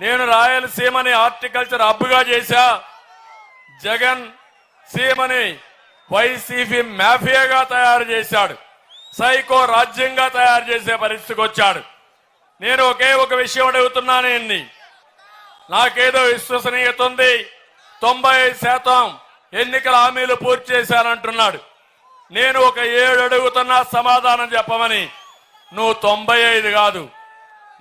నేను రాయలసీమని హార్టికల్చర్ హబ్గా చేశా. జగన్ సీమని వైసీపీ మాఫియాగా తయారు చేశాడు. సైకో రాజ్యంగా తయారు చేసే పరిస్థితికి వచ్చాడు. నేను ఒకే ఒక విషయం అడుగుతున్నాను నాకేదో విశ్వసనీయత ఉంది. తొంభై ఐదు శాతం ఎన్నికల హామీలు పూర్తి చేశానంటున్నాడు. నేను ఒక ఏడు అడుగుతున్నా సమాధానం చెప్పమని. నువ్వు తొంభై ఐదు కాదు.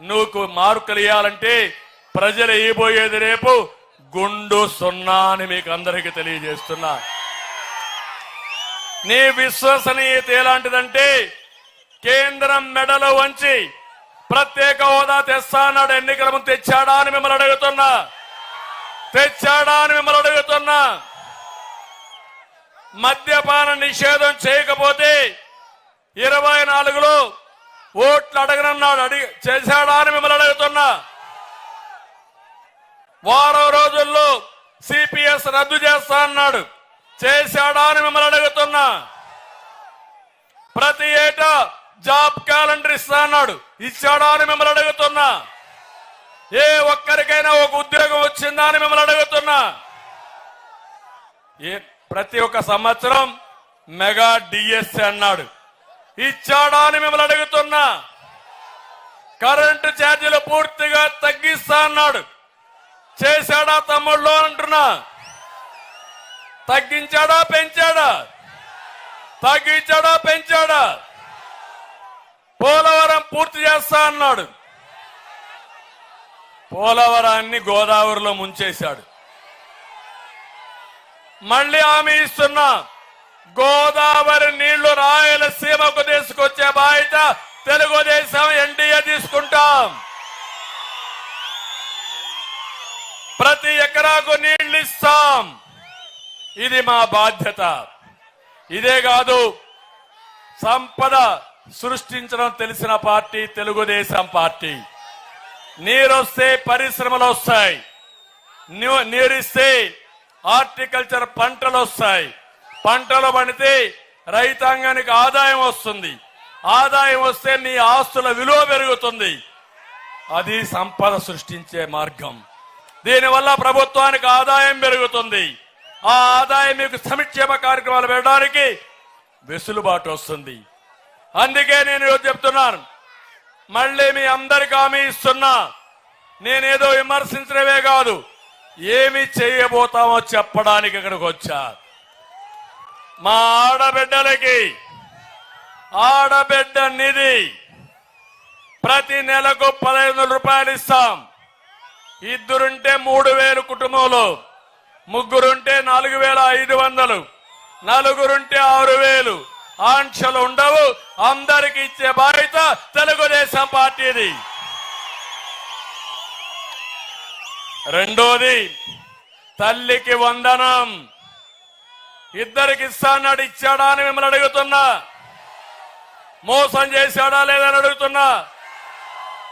నువ్వు మార్కులు ఇవ్వాలంటే ప్రజలు ఇవ్వబోయేది రేపు గుండు సున్నా అని మీకు అందరికీ తెలియజేస్తున్నా. నీ విశ్వసనీయత ఎలాంటిదంటే కేంద్రం మెడలు వంచి ప్రత్యేక హోదా తెస్తా ఎన్నికల ముందు తెచ్చాడా అని మిమ్మల్ని అడుగుతున్నా. తెచ్చాడా అని మిమ్మల్ని అడుగుతున్నా. మద్యపాన నిషేధం చేయకపోతే ఇరవై నాలుగులో ఓట్లు అడగనన్నాడు అడిగి చేశాడా అని మిమ్మల్ని అడుగుతున్నా. వారం రోజుల్లో సిపిఎస్ రద్దు చేస్తా అన్నాడు. చేశాడా అని మిమ్మల్ని అడుగుతున్నా. ప్రతి ఏటా జాబ్ క్యాలెండర్ ఇస్తా అన్నాడు. ఇచ్చాడా అని మిమ్మల్ని అడుగుతున్నా. ఏ ఒక్కరికైనా ఒక ఉద్యోగం వచ్చిందా అని మిమ్మల్ని అడుగుతున్నా. ఏ ప్రతి ఒక్క సంవత్సరం మెగా డిఎస్సి అన్నాడు. ఇచ్చాడా అని మిమ్మల్ని అడుగుతున్నా. కరెంటు ఛార్జీలు పూర్తిగా తగ్గిస్తా అన్నాడు. చేశాడా తమ్ముళ్ళు అంటున్నా. తగ్గించాడా పెంచాడా? తగ్గించాడా పెంచాడా? పోలవరం పూర్తి చేస్తా అన్నాడు. పోలవరాన్ని గోదావరిలో ముంచేశాడు. మళ్ళీ హామీ ఇస్తున్నా. గోదావరి నీళ్ళు రాయలసీమకు తీసుకొచ్చే బాధ్యత తెలుగుదేశం ఎన్డీఏ తీసుకుంటాం. ప్రతి ఎకరాకు నీళ్ళు ఇస్తాం ఇది మా బాధ్యత. ఇదే కాదు సంపద సృష్టించడం తెలిసిన పార్టీ తెలుగుదేశం పార్టీ. నీరొస్తే పరిశ్రమలు వస్తాయి నీరిస్తే హార్టికల్చర్ పంటలు వస్తాయి పంటలు పండితే రైతాంగానికి ఆదాయం వస్తుంది. ఆదాయం వస్తే నీ ఆస్తుల విలువ పెరుగుతుంది. అది సంపద సృష్టించే మార్గం. దీనివల్ల ప్రభుత్వానికి ఆదాయం పెరుగుతుంది. ఆ ఆదాయం మీకు సమిక్షేమ కార్యక్రమాలు పెట్టడానికి వెసులుబాటు వస్తుంది. అందుకే నేను ఈరోజు చెప్తున్నాను. మళ్ళీ మీ అందరికి హామీ ఇస్తున్నా. నేనేదో విమర్శించడమే కాదు ఏమి చేయబోతామో చెప్పడానికి ఇక్కడికి వచ్చా. మా ఆడబిడ్డలకి ఆడబిడ్డ నిధి ప్రతి నెలకు పదహైదు వందల రూపాయలు ఇస్తాం. ఇద్దరుంటే మూడు వేలు కుటుంబంలో ముగ్గురుంటే నాలుగు వేల ఐదు వందలు నలుగురుంటే ఆరు వేలు. ఆంక్షలు ఉండవు అందరికి ఇచ్చే బాధ్యత తెలుగుదేశం పార్టీది. రెండోది తల్లికి వందనం. ఇద్దరికి ఇస్తాన్నాడు ఇచ్చాడా అని మిమ్మల్ని అడుగుతున్నా. మోసం చేశాడా లేదని అడుగుతున్నా.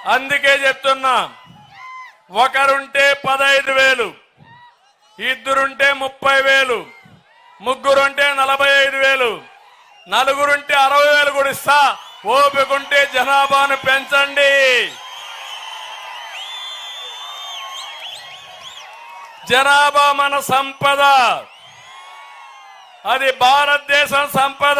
అందుకే చెప్తున్నా. ఒకరుంటే పదహైదు వేలు ఇద్దరుంటే ముప్పై వేలు ముగ్గురుంటే నలభై ఐదు వేలు నలుగురుంటే అరవై వేలు కూడా ఇస్తా. ఓపికంటే జనాభాను పెంచండి. జనాభా మన సంపద. అది భారతదేశం సంపద.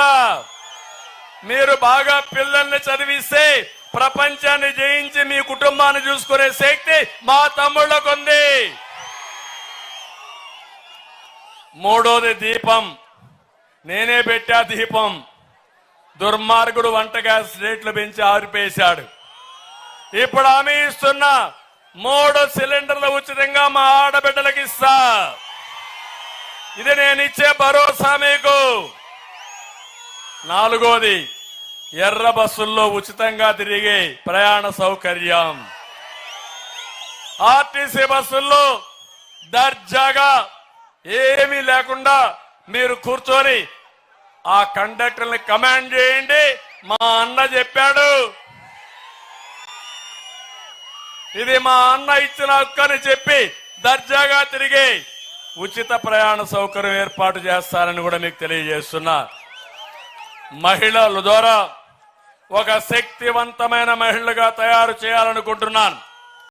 మీరు బాగా పిల్లల్ని చదివిస్తే ప్రపంచాన్ని జయించి మీ కుటుంబాన్ని చూసుకునే శక్తి మా తమ్ముళ్ళకు ఉంది. మూడోది దీపం. నేనే పెట్టా దీపం. దుర్మార్గుడు వంట గ్యాస్ రేట్లు పెంచి ఆరిపేశాడు. ఇప్పుడు హామీ ఇస్తున్నా మూడు సిలిండర్లు ఉచితంగా మా ఆడబిడ్డలకు ఇస్తా. ఇది నేను ఇచ్చే భరోసా మీకు. నాలుగోది ఎర్ర బస్సుల్లో ఉచితంగా తిరిగే ప్రయాణ సౌకర్యం. ఆర్టీసీ బస్సుల్లో దర్జాగా ఏమీ లేకుండా మీరు కూర్చొని ఆ కండక్టర్ని కమాండ్ చేయండి మా అన్న చెప్పాడు. ఇది మా అన్న ఇచ్చిన హక్కు చెప్పి దర్జాగా తిరిగి ఉచిత ప్రయాణ సౌకర్యం ఏర్పాటు చేస్తారని కూడా మీకు తెలియజేస్తున్నా. మహిళల ద్వారా ఒక శక్తివంతమైన మహిళగా తయారు చేయాలనుకుంటున్నాను.